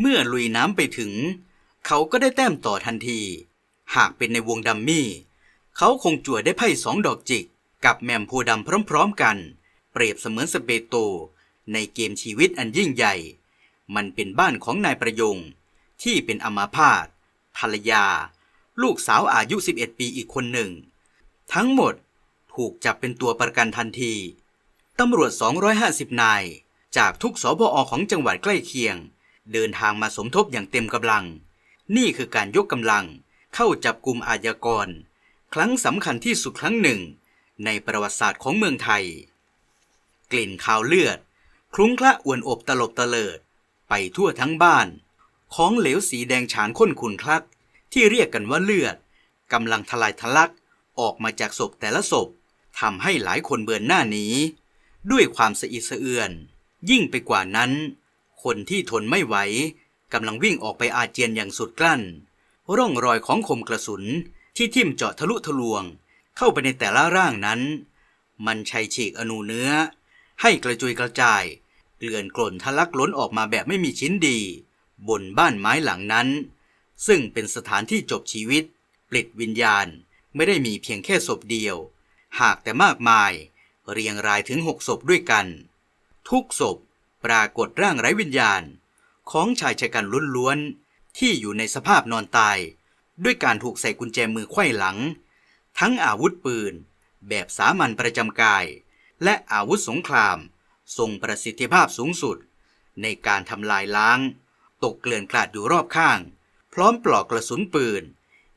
เมื่อลุยน้ำไปถึง เขาก็ได้แต้มต่อทันที หากเป็นในวงดัมมี่ เขาคงจั่วได้ไพ่สองดอกจิก กับแมมโพดำพร้อมๆกัน เปรียบเสมือนสเปโต ในเกมชีวิตอันยิ่งใหญ่ มันเป็นบ้านของนายประยง ที่เป็นอมาพาตภรรยา ลูกสาวอายุ 11 ปีอีกคนหนึ่ง ทั้งหมดถูกจับเป็นตัวประกันทันทีตำรวจ 250 นาย จากทุกสพอของจังหวัดใกล้เคียง เดินทางมาสมทบอย่างเต็มกำลัง นี่คือการยกกำลังเข้าจับกลุ่มอาญากร ครั้งสำคัญที่สุดครั้งหนึ่ง ในประวัติศาสตร์ของเมืองไทย กลิ่นคาวเลือด คลุ้งคละอวนอบตลบตะเลิด ไปทั่วทั้งบ้าน ของเหลวสีแดงฉานข้นขุนคลัก ที่เรียกกันว่าเลือดกำลังทลายทะลักออกมาจากศพแต่ละศพทำให้หลายคนเบือนหน้าหนีด้วยความสะอิดสะเอือน ยิ่งไปกว่านั้น คนที่ทนไม่ไหวกำลังวิ่งออกไปอาเจียนอย่างสุดกลั้น ร่องรอยของคมกระสุนที่ทิ่มเจาะทะลุทะลวง เข้าไปในแต่ละร่างนั้น มันชัยฉีกอนูเนื้อ ให้กระจุยกระจายเกลื่อนกล่นทะลักล้นออกมาแบบไม่มีชิ้นดี บนบ้านไม้หลังนั้น ซึ่งเป็นสถานที่จบชีวิตปลิดวิญญาณไม่ได้มีเพียงแค่ศพเดียว หากแต่มากมาย เรียงรายถึงหกศพด้วยกัน ทุกศพ ปรากฏร่างไร้วิญญาณ ของชายชะกันล้วนๆ ที่อยู่ในสภาพนอนตาย ด้วยการถูกใส่กุญแจมือไขว้หลัง ทั้งอาวุธปืน แบบสามัญประจำกาย และอาวุธสงครามทรงประสิทธิภาพสูงสุด ในการทำลายล้าง ตกเกลื่อนกลาดอยู่รอบข้าง พร้อมปลอกกระสุนปืน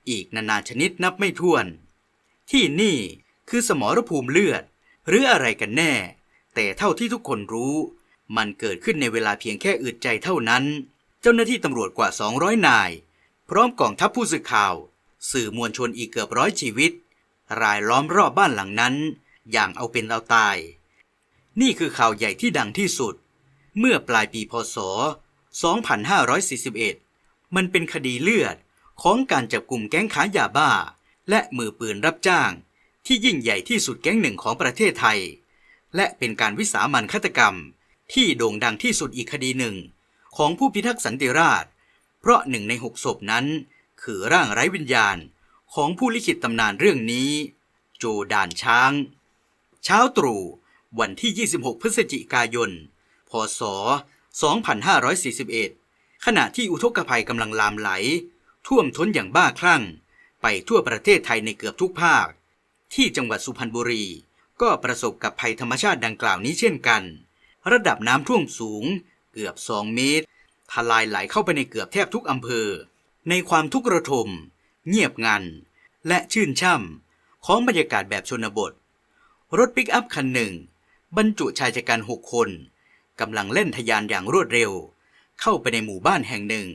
อีกนานาชนิดนับไม่ถ้วน ที่นี่คือสมรภูมิเลือด หรืออะไรกันแน่ แต่เท่าที่ทุกคนรู้ มันเกิดขึ้นในเวลาเพียงแค่อึดใจเท่านั้น เจ้าหน้าที่ตำรวจกว่า 200 นาย พร้อมกองทัพผู้สื่อข่าว สื่อมวลชนอีกเกือบร้อยชีวิต รายล้อมรอบบ้านหลังนั้น อย่างเอาเป็นเอาตาย นี่คือข่าวใหญ่ที่ดังที่สุด เมื่อปลายปีพศ 2541 มันเป็นคดีเลือดของการจับกลุ่มแก๊งขายยาบ้า และมือปืนรับจ้าง ที่ยิ่งใหญ่ที่สุดแก๊งหนึ่งของประเทศไทย และเป็นการวิสามันฆาตกรรม ที่โด่งดังที่สุดอีกคดีหนึ่ง ของผู้พิทักษ์สันติราษฎร์เพราะหนึ่งในหกศพนั้น คือร่างไร้วิญญาณของผู้ลิขิตตำนานเรื่องนี้ โจดานช้าง เช้าตรู่วันที่ 26 พฤศจิกายน พศ 2541 ขณะที่อุทกภัยกำลังลามไหล ท่วมท้นอย่างบ้าคลั่ง ไปทั่วประเทศไทยในเกือบทุกภาค ที่จังหวัดสุพรรณบุรี ก็ประสบกับภัยธรรมชาติดังกล่าวนี้เช่นกัน ระดับน้ำท่วมสูง เกือบ 2 เมตร ทลายไหลเข้าไปในเกือบแทบทุกอำเภอ ในความทุกข์ระทม เงียบงัน และชื่นช่ำของบรรยากาศแบบชนบท รถปิกอัพคันหนึ่ง บรรจุชายชะกันหกคนกำลังเล่นทะยานอย่างรวดเร็ว เข้าไปในหมู่บ้านแห่งหนึ่ง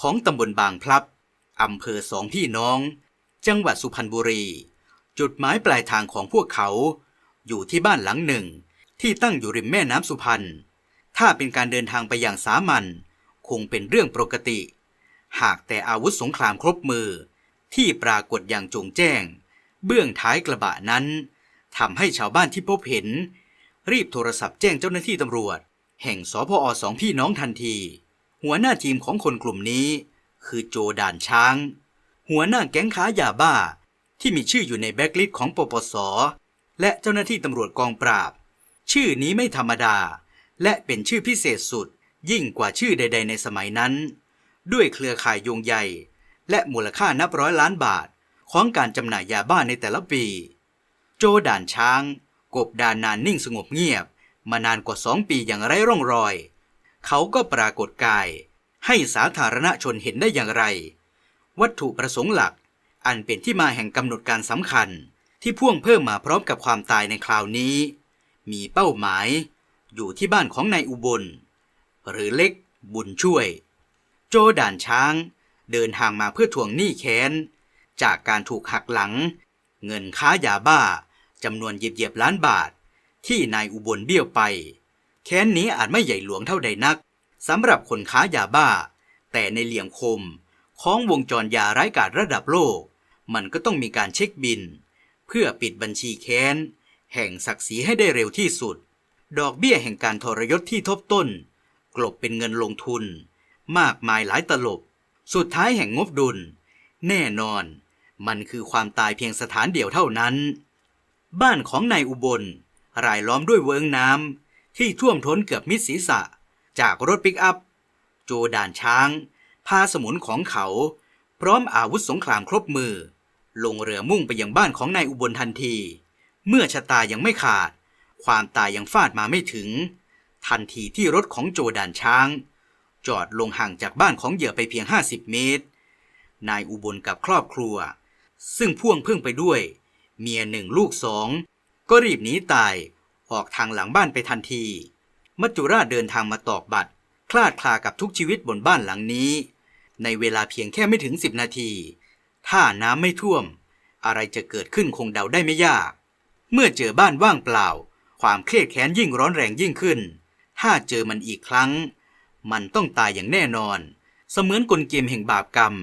ของตำบลบางพลับอำเภอสองพี่น้อง จังหวัดสุพรรณบุรี จุดหมายปลายทางของพวกเขา อยู่ที่บ้านหลังหนึ่ง ที่ตั้งอยู่ริมแม่น้ำสุพรรณ ถ้าเป็นการเดินทางไปอย่างสามัญคงเป็นเรื่องปกติ หากแต่อาวุธสงครามครบมือ ที่ปรากฏอย่างจงแจ้ง เบื้องท้ายกระบะนั้นทำให้ชาวบ้านที่พบเห็น รีบโทรศัพท์แจ้งเจ้าหน้าที่ตำรวจ แห่งสพอสองพี่น้องทันที หัวหน้าทีมของคนกลุ่มนี้ คือโจด่านช้าง หัวหน้าแก๊งค้ายาบ้าที่มีชื่ออยู่ในแบ็กลิสต์ของปปส และเจ้าหน้าที่ตำรวจกองปราบ ชื่อนี้ไม่ธรรมดา และเป็นชื่อพิเศษสุดยิ่งกว่าชื่อใด ๆ ในสมัยนั้น ด้วยเครือข่ายโยงใหญ่และมูลค่านับร้อยล้านบาท ของการจำหน่ายยาบ้าในแต่ละปี โจด่านช้าง กบดานนานนิ่งสงบเงียบ มานานกว่าสองปีอย่างไร้ร่องรอย เขาก็ปรากฏกาย ให้สาธารณชนเห็นได้อย่างไร วัตถุประสงค์หลัก อันเป็นที่มาแห่งกำหนดการสำคัญ ที่พ่วงเพิ่มมาพร้อมกับความตายในคราวนี้ มีเป้าหมายอยู่ที่บ้านของนายอุบล หรือเล็กบุญช่วย โจด่านช้าง เดินทางมาเพื่อทวงหนี้แค้น จากการถูกหักหลัง เงินค้ายาบ้าจำนวนเหยียบๆล้านบาท ที่นายอุบลเบี้ยวไป แค้นนี้อาจไม่ใหญ่หลวงเท่าใดนักสำหรับคนค้ายาบ้า แต่ในเหลี่ยมคมของวงจรยาร้ายกาจระดับโลก มันก็ต้องมีการเช็คบิน เพื่อปิดบัญชีแค้น แห่งศักดิ์ศรีให้ได้เร็วที่สุด ดอกเบี้ยแห่งการทรยศที่ทบต้น กลบเป็นเงินลงทุน มากมายหลายตลบ สุดท้ายแห่งงบดุล แน่นอน มันคือความตายเพียงสถานเดียวเท่านั้น บ้านของนายอุบล รายล้อมด้วยเวิงน้ำที่ท่วมท้นเกือบมิดศีรษะ จากรถปิกอัพ โจด่านช้าง พาสมุนของเขา พร้อมอาวุธสงครามครบมือ ลงเรือมุ่งไปยังบ้านของนายอุบลทันที เมื่อชะตายังไม่ขาด ความตายยังฟาดมาไม่ถึง ทันทีที่รถของโจดานช้าง จอดลงห่างจากบ้านของเหยื่อไปเพียง 50 เมตร นายอุบลกับครอบครัว ซึ่งพ่วงเพิ่งไปด้วย เมียหนึ่งลูกสองก็รีบหนีตายออกทางหลังบ้านไปทันที มัจจุราชเดินทางมาตอกบัตร คลาดคลากับทุกชีวิตบนบ้านหลังนี้ ในเวลาเพียงแค่ไม่ถึงสิบนาที ถ้าน้ำไม่ท่วม อะไรจะเกิดขึ้นคงเดาได้ไม่ยาก เมื่อเจอบ้านว่างเปล่า ความเครียดแค้นยิ่งร้อนแรงยิ่งขึ้น ถ้าเจอมันอีกครั้ง มันต้องตายอย่างแน่นอน เสมือนกลเกมแห่งบาปกรรม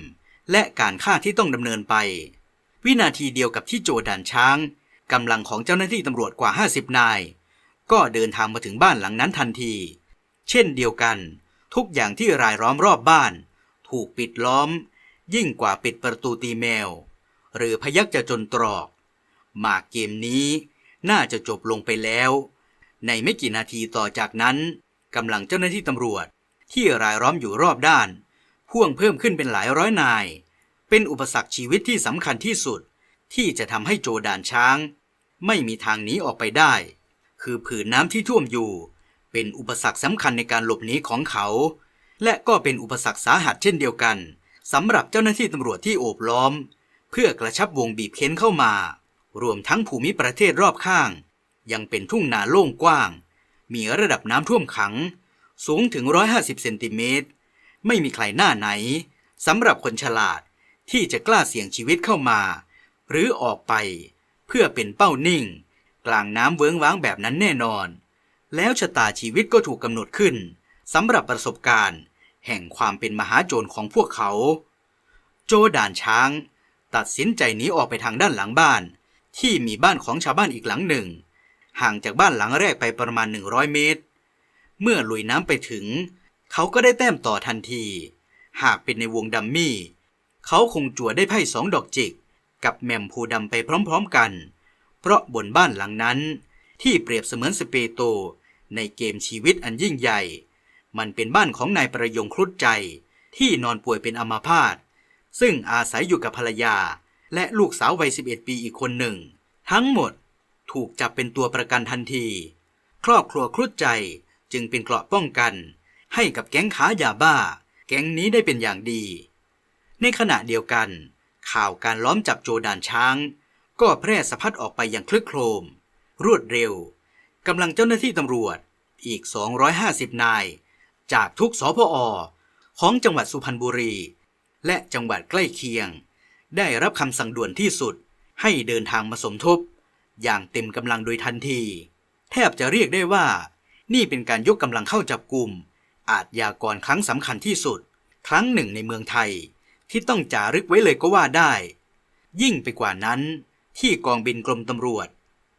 และการฆ่าที่ต้องดำเนินไป วินาทีเดียวกับที่โจด่านช้างกำลังของเจ้าหน้าที่ตำรวจกว่า 50 นาย ก็เดินทางมาถึงบ้านหลังนั้นทันที เช่นเดียวกัน ทุกอย่างที่รายล้อมรอบบ้าน ถูกปิดล้อม ยิ่งกว่าปิดประตูตีแมว หรือพยักจะจนตรอก หมากเกมนี้น่าจะจบลงไปแล้ว ในไม่กี่นาทีต่อจากนั้นกำลังเจ้าหน้าที่ตำรวจ ที่รายล้อมอยู่รอบด้าน พ่วงเพิ่มขึ้นเป็นหลายร้อยนาย เป็นอุปสรรคชีวิตที่สำคัญที่สุด ที่จะทำให้โจดานช้าง ไม่มีทางหนีออกไปได้ คือผืนน้ำที่ท่วมอยู่ เป็นอุปสรรคสำคัญในการหลบหนีของเขา และก็เป็นอุปสรรคสาหัสเช่นเดียวกันสำหรับเจ้าหน้าที่ตำรวจที่โอบล้อม เพื่อกระชับวงบีบเค้นเข้ามา รวมทั้งภูมิประเทศรอบข้าง ยังเป็นทุ่งนาโล่งกว้าง มีระดับน้ำท่วมขัง สูงถึง 150 เซนติเมตร ไม่มีใครหน้าไหนสำหรับคนฉลาดที่จะกล้าเสี่ยงชีวิตเข้ามา หรือออกไป เพื่อเป็นเป้านิ่ง กลางน้ำเวิ้งว้างแบบนั้นแน่นอน แล้วชะตาชีวิตก็ถูกกำหนดขึ้นสำหรับประสบการณ์ แห่งความเป็นมหาโจรของพวกเขา โจด่านช้าง ตัดสินใจหนีออกไปทางด้านหลังบ้าน ที่มีบ้านของชาวบ้านอีกหลังหนึ่ง ห่างจากบ้านหลังแรกไปประมาณ 100 เมตร เมื่อลุยน้ำไปถึง เขาก็ได้แต้มต่อทันที หากเป็นในวงดัมมี่ เขาคงจั่วได้ไพ่สองดอกจิก กับแมมภูดำไปพร้อมๆกัน เพราะบนบ้านหลังนั้น ที่เปรียบเสมือนสเปโตในเกมชีวิตอันยิ่งใหญ่ มันเป็นบ้านของนายประยงครุฑใจที่นอนป่วยเป็นอัมาพาตซึ่งอาศัยอยู่กับภรรยา และลูกสาววัย 11 ปีอีกคนหนึ่ง ทั้งหมดถูกจับเป็นตัวประกันทันที ครอบครัวครุฑใจจึงเป็นเกราะป้องกัน ให้กับแก๊งค้ายาบ้า แก๊งนี้ได้เป็นอย่างดี ในขณะเดียวกัน ข่าวการล้อมจับโจดานช้าง ก็แพร่สะพัดออกไปอย่างคลึกโครม รวดเร็วกำลังเจ้าหน้าที่ตำรวจอีก 250 นาย จากทุกสพอ ของจังหวัดสุพรรณบุรี และจังหวัดใกล้เคียง ได้รับคำสั่งด่วนที่สุดให้เดินทางมาสมทบ อย่างเต็มกำลังโดยทันที แทบจะเรียกได้ว่า นี่เป็นการยกกำลังเข้าจับกลุ่ม อาจยากรครั้งสำคัญที่สุด ครั้งหนึ่งในเมืองไทย ที่ต้องจารึกไว้เลยก็ว่าได้ ยิ่งไปกว่านั้น ที่กองบินกรมตำรวจ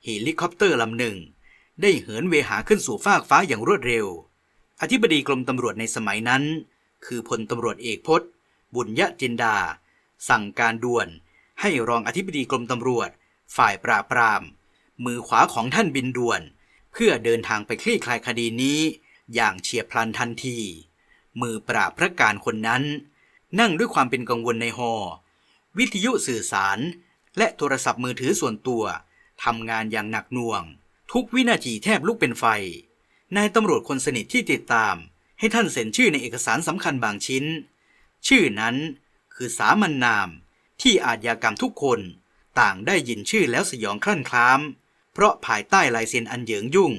เฮลิคอปเตอร์ลำหนึ่ง ได้เหินเวหาขึ้นสู่ฟากฟ้าอย่างรวดเร็ว อธิบดีกรมตำรวจในสมัยนั้น คือพลตำรวจเอกพจน์ บุญยะจินดา สั่งการด่วนให้รองอธิบดีกรมตำรวจ ฝ่ายปราบปราม มือขวาของท่านบินด่วน เพื่อเดินทางไปคลี่คลายคดีนี้ อย่างเฉียบพลันทันที มือปราบพระการคนนั้น นั่งด้วยความเป็นกังวลในหอ วิทยุสื่อสาร และโทรศัพท์มือถือส่วนตัวทำงานอย่างหนักหน่วง ทุกวินาทีแทบลุกเป็นไฟ นายตำรวจคนสนิทที่ติดตาม ให้ท่านเซ็นชื่อในเอกสารสำคัญบางชิ้น ชื่อนั้น คือสามัญนนาม ที่อาชญากรรมทุกคน ต่างได้ยินชื่อแล้วสยองคลั่นคล้าม เพราะภายใต้ลายเซ็นอันเหยิงยุ่ง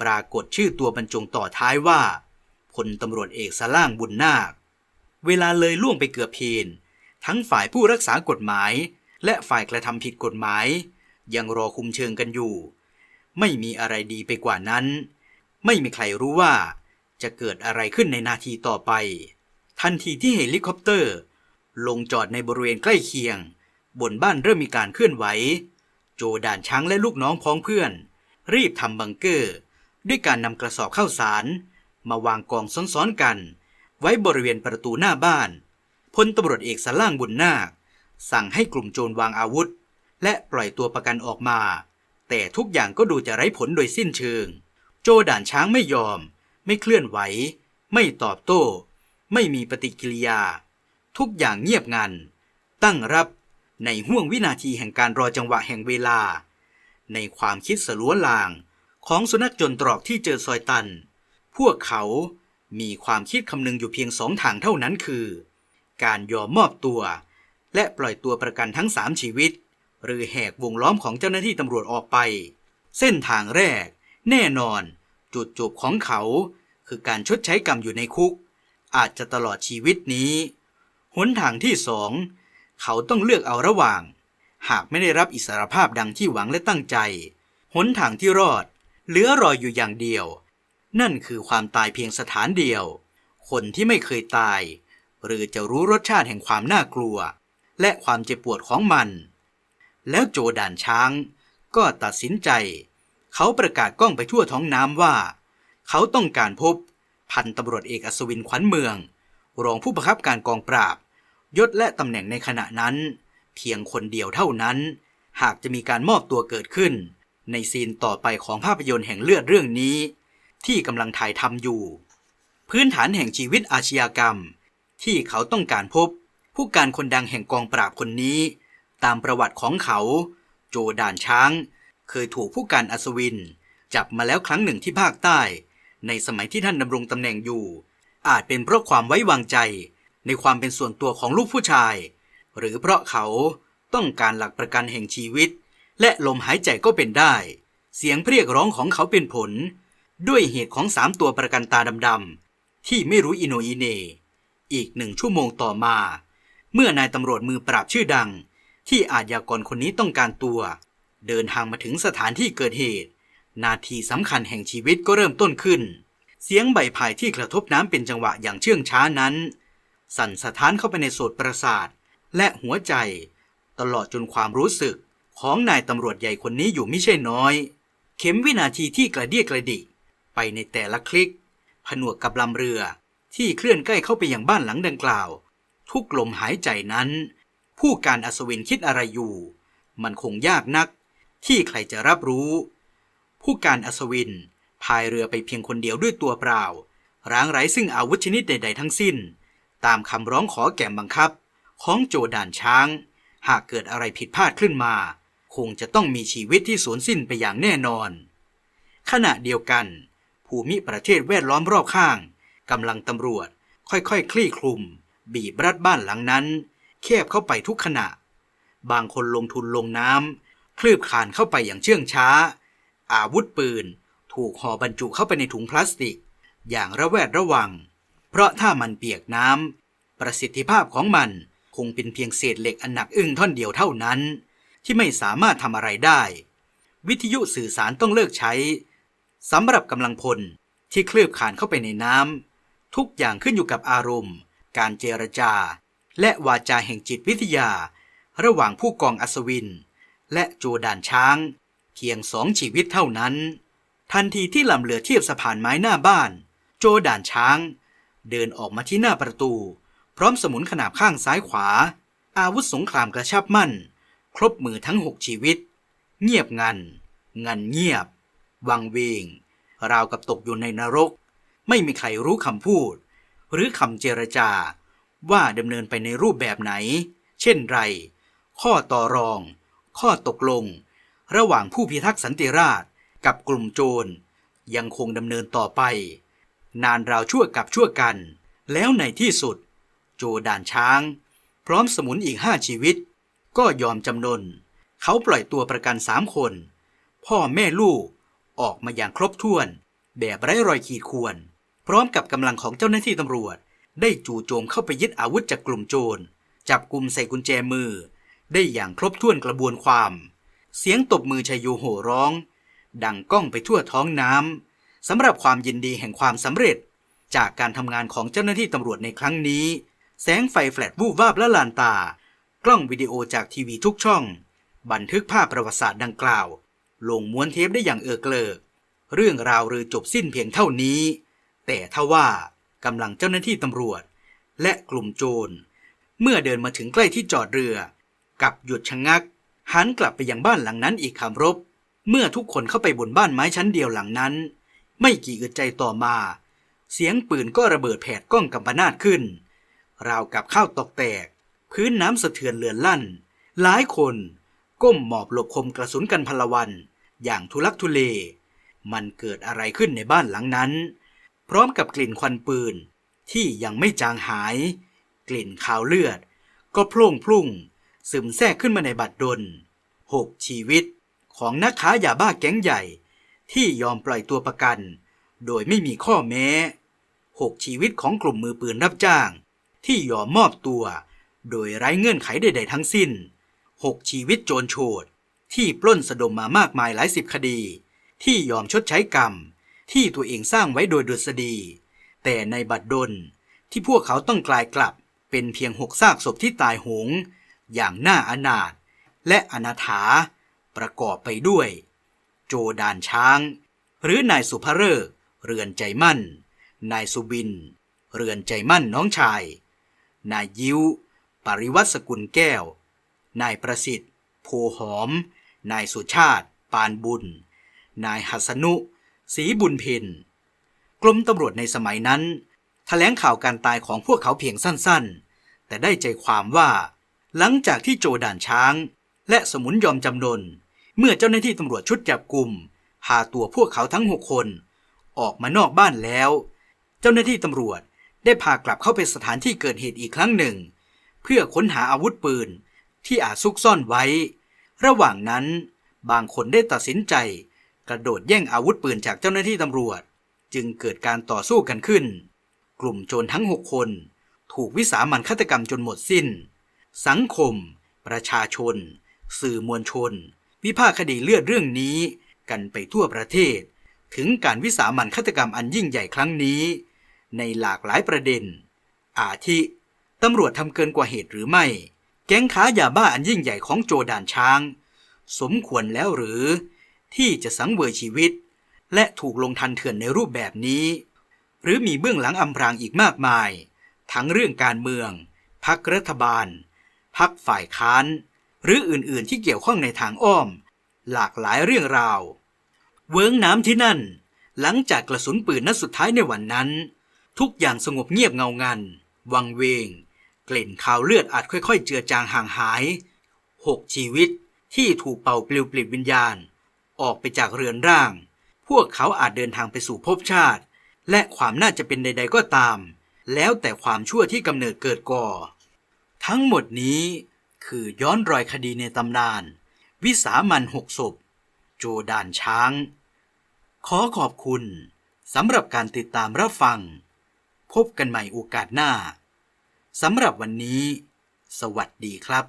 ปรากฏชื่อตัวบรรจงต่อท้ายว่าพลตำรวจเอกสล่างบุญนาค เวลาเลยล่วงไปเกือบเพนทั้งฝ่ายผู้รักษากฎหมาย และฝ่ายกระทำผิดกฎหมาย ยังรอคุมเชิงกันอยู่ ไม่มีอะไรดีไปกว่านั้น ไม่มีใครรู้ว่าจะเกิดอะไรขึ้นในนาทีต่อไป ทันทีที่เฮลิคอปเตอร์ ลงจอดในบริเวณใกล้เคียง บนบ้านเริ่มมีการเคลื่อนไหว โจด่านช้างและลูกน้องพ้องเพื่อน รีบทำบังเกอร์ ด้วยการนำกระสอบข้าวสาร มาวางกองซ้อนๆกัน ไว้บริเวณประตูหน้าบ้านพลตำรวจเอกสล่างบุญนาค สั่งให้กลุ่มโจรวางอาวุธ และปล่อยตัวประกันออกมา แต่ทุกอย่างก็ดูจะไร้ผลโดยสิ้นเชิง โจด่านช้างไม่ยอม ไม่เคลื่อนไหว ไม่ตอบโต้ ไม่มีปฏิกิริยา ทุกอย่างเงียบงัน ตั้งรับในห่วงวินาทีแห่งการรอจังหวะแห่งเวลา ในความคิดสลัวลางของสุนัขจนตรอกที่เจอซอยตัน พวกเขามีความคิดคำนึงอยู่เพียงสองทางเท่านั้นคือ การยอมมอบตัว และปล่อยตัวประกันทั้งสามชีวิต หรือแหกวงล้อมของเจ้าหน้าที่ตำรวจออกไป เส้นทางแรก แน่นอน จุดจบของเขา คือการชดใช้กรรมอยู่ในคุก อาจจะตลอดชีวิตนี้ หนทางที่สองเขาต้องเลือกเอาระหว่าง หากไม่ได้รับอิสรภาพดังที่หวังและตั้งใจ หนทางที่รอด เหลือรอยอยู่อย่างเดียว นั่นคือความตายเพียงสถานเดียว คนที่ไม่เคยตาย หรือจะรู้รสชาติแห่งความน่ากลัว และความเจ็บปวดของมัน แล้วโจด่านช้าง ก็ตัดสินใจ เขาประกาศกล้องไปทั่วท้องน้ำว่า เขาต้องการพบพันตำรวจเอกอัศวินขวัญเมือง รองผู้บังคับการกองปราบ ยศและตำแหน่งในขณะนั้น เพียงคนเดียวเท่านั้น หากจะมีการมอบตัวเกิดขึ้น ในซีนต่อไปของภาพยนตร์แห่งเลือดเรื่องนี้ ที่กำลังถ่ายทำอยู่ พื้นฐานแห่งชีวิตอาชญากรรม ที่เขาต้องการพบ ผู้การคนดังแห่งกองปราบคนนี้ ตามประวัติของเขา โจด่านช้าง เคยถูกผู้การอัศวิน จับมาแล้วครั้งหนึ่งที่ภาคใต้ ในสมัยที่ท่านดำรงตำแหน่งอยู่ อาจเป็นเพราะความไว้วางใจ ในความเป็นส่วนตัวของลูกผู้ชาย หรือเพราะเขาต้องการหลักประกันแห่งชีวิต และลมหายใจก็เป็นได้ เสียงเรียกร้องของเขาเป็นผล ด้วยเหตุของสามตัวประกันตาดำๆที่ไม่รู้อิโนอิเน อีกหนึ่งชั่วโมงต่อมา เมื่อนายตำรวจมือปราบชื่อดัง ที่อาญากรคนนี้ต้องการตัว เดินทางมาถึงสถานที่เกิดเหตุ นาทีสำคัญแห่งชีวิตก็เริ่มต้นขึ้น เสียงใบพายที่กระทบน้ำเป็นจังหวะอย่างเชื่องช้านั้น สั่นสะท้านเข้าไปในโสตประสาท และหัวใจ ตลอดจนความรู้สึกของนายตำรวจใหญ่คนนี้อยู่ไม่ใช่น้อย เข็มวินาทีที่กระเดียกระดิกไปในแต่ละคลิก ผนวกกับลำเรือที่เคลื่อนใกล้เข้าไปยังบ้านหลังดังกล่าว ทุกลมหายใจนั้น ผู้การอัศวินคิดอะไรอยู่ มันคงยากนัก ที่ใครจะรับรู้ ผู้การอัศวินพายเรือไปเพียงคนเดียวด้วยตัวเปล่า ร้างไร้ซึ่งอาวุธชนิดใด ๆ ทั้งสิ้น ตามคำร้องขอแก่บังคับ ของโจด่านช้าง หากเกิดอะไรผิดพลาดขึ้นมา คงจะต้องมีชีวิตที่สูญสิ้นไปอย่างแน่นอน ขณะเดียวกัน ภูมิประเทศแวดล้อมรอบข้างกำลังตำรวจ ค่อยๆคคลี่คลุม บีบรัดบ้านหลังนั้นแคบเข้าไปทุกขณะ บางคนลงทุนลงน้ำคลืบคานเข้าไปอย่างเชื่องช้า อาวุธปืน ถูกห่อบรรจุเข้าไปในถุงพลาสติก อย่างระแวดระวัง เพราะถ้ามันเปียกน้ำประสิทธิภาพของมันคงเป็นเพียงเศษเหล็กอันหนักอึ้งท่อนเดียวเท่านั้น ที่ไม่สามารถทำอะไรได้ วิทยุสื่อสารต้องเลิกใช้สำหรับกำลังพลที่เคลือบขานเข้าไปในน้ำทุกอย่างขึ้นอยู่กับอารมณ์ การเจรจา และวาจาแห่งจิตวิทยา ระหว่างผู้กองอัศวิน และโจดานช้าง เพียงสองชีวิตเท่านั้น ทันทีที่ลำเรือเทียบสะพานไม้หน้าบ้าน โจด่านช้าง เดินออกมาที่หน้าประตู พร้อมสมุนขนาบข้างซ้ายขวา อาวุธสงครามกระชับมั่น ครบมือทั้งหกชีวิต เงียบงัน งันเงียบ วังเวง ราวกับตกอยู่ในนรก ไม่มีใครรู้คำพูด หรือคำเจรจา ว่าดำเนินไปในรูปแบบไหน เช่นไร ข้อต่อรอง ข้อตกลง ระหว่างผู้พิทักษ์สันติราษฎร์กับกลุ่มโจรยังคงดำเนินต่อไป นานราวชั่วกับชั่วกัน แล้วในที่สุด โจด่านช้าง พร้อมสมุนอีกห้าชีวิต ก็ยอมจำนน เขาปล่อยตัวประกันสามคน พ่อแม่ลูกออกมาอย่างครบถ้วน แบบไร้รอยขีดข่วน พร้อมกับกำลังของเจ้าหน้าที่ตำรวจ ได้จู่โจมเข้าไปยึดอาวุธจากกลุ่มโจร จับกลุ่มใส่กุญแจมือ ได้อย่างครบถ้วนกระบวนความ เสียงตบมือชัยโยโห่ร้อง ดังก้องไปทั่วท้องน้ำ สำหรับความยินดีแห่งความสำเร็จ จากการทำงานของเจ้าหน้าที่ตำรวจในครั้งนี้ แสงไฟแฟลชวูบวาบและลานตา กล้องวิดีโอจากทีวีทุกช่อง บันทึกภาพประวัติศาสตร์ดังกล่าว ลงม้วนเทปได้อย่างเออเกลิกเรื่องราวหรือจบสิ้นเพียงเท่านี้ แต่ถ้าว่ากำลังเจ้าหน้าที่ตำรวจ และกลุ่มโจร เมื่อเดินมาถึงใกล้ที่จอดเรือ กับหยุดชะงักหันกลับไปยังบ้านหลังนั้นอีกคำรบ เมื่อทุกคนเข้าไปบนบ้านไม้ชั้นเดียวหลังนั้น ไม่กี่อึดใจต่อมา เสียงปืนก็ระเบิดแผดก้องกำปนาดขึ้น ราวกับข้าวตอกแตก พื้นน้ำสะเทือนเลือนลั่น หลายคนก้มหมอบหลบคมกระสุนกันพลวัน อย่างทุลักทุเล มันเกิดอะไรขึ้นในบ้านหลังนั้น พร้อมกับกลิ่นควันปืนที่ยังไม่จางหาย กลิ่นคาวเลือด ก็โพล่งพลุ่ง ซึมแทรกขึ้นมาในบัดดลหกชีวิตของนักค้ายาบ้าแก๊งใหญ่ ที่ยอมปล่อยตัวประกัน โดยไม่มีข้อแม้หกชีวิตของกลุ่มมือปืนรับจ้าง ที่ยอมมอบตัว โดยไร้เงื่อนไขใด ๆ ทั้งสิ้นหกชีวิตโจรโฉดที่ปล้นสะดมมามากมายหลายสิบคดี ที่ยอมชดใช้กรรม ที่ตัวเองสร้างไว้โดยดุษฎี แต่ในบัดดลที่พวกเขาต้องกลายกลับเป็นเพียงหกซากศพที่ตายโหง อย่างน่าอนาถและอนาถา ประกอบไปด้วย จดานช้าง หรือนายสุภเริกเรือนใจมั่น นายสุบิน เรือนใจมั่นน้องชาย นายยิ้ว ปริวัติสกุลแก้ว นายประสิทธิ์ โพหอม นายสุชาติ ปานบุญ นายหัสนุศรีบุญเพนกรมตำรวจในสมัยนั้นแถลงข่าวการตายของพวกเขาเพียงสั้นๆ แต่ได้ใจความว่า หลังจากที่โจด่านช้าง และสมุนยอมจำนน เมื่อเจ้าหน้าที่ตำรวจชุดจับกลุ่มพาตัวพวกเขาทั้งหกคน ออกมานอกบ้านแล้ว เจ้าหน้าที่ตำรวจได้พากลับเข้าไปสถานที่เกิดเหตุอีกครั้งหนึ่ง เพื่อค้นหาอาวุธปืนที่อาจซุกซ่อนไว้ ระหว่างนั้นบางคนได้ตัดสินใจ กระโดดแย่งอาวุธปืนจากเจ้าหน้าที่ตำรวจ จึงเกิดการต่อสู้กันขึ้น กลุ่มโจรทั้งหกคน ถูกวิสามันฆาตกรรมจนหมดสิ้น สังคม ประชาชน สื่อมวลชน วิพากษ์คดีเลือดเรื่องนี้ กันไปทั่วประเทศ ถึงการวิสามันฆาตกรรมอันยิ่งใหญ่ครั้งนี้ ในหลากหลายประเด็น อาทิตำรวจทำเกินกว่าเหตุหรือไม่ แก๊งค้ายาบ้าอันยิ่งใหญ่ของโจด่านช้าง สมควรแล้วหรือ ที่จะสังเวยชีวิต และถูกลงทันเถื่อนในรูปแบบนี้ หรือมีเบื้องหลังอำพรางอีกมากมาย ทั้งเรื่องการเมือง พักรัฐบาล พักฝ่ายค้าน หรืออื่นๆที่เกี่ยวข้องในทางอ้อม หลากหลายเรื่องราว เวิ้งน้ำที่นั่น หลังจากกระสุนปืนนัดสุดท้ายในวันนั้น ทุกอย่างสงบเงียบเงางัน วังเวง กลิ่นคาวเลือดอาจค่อยๆ เจือจางห่างหายหกชีวิตที่ถูกเป่าปลิวปลิดวิญญาณ ออกไปจากเรือนร่าง พวกเขาอาจเดินทางไปสู่ภพชาติ และความน่าจะเป็นใด ๆก็ตาม แล้วแต่ความชั่วที่กำเนิดเกิดก่อ ทั้งหมดนี้ คือย้อนรอยคดีในตำนาน วิสามันหกศพ โจดานช้าง ขอขอบคุณสำหรับการติดตามรับฟัง พบกันใหม่โอกาสหน้าสำหรับวันนี้ สวัสดีครับ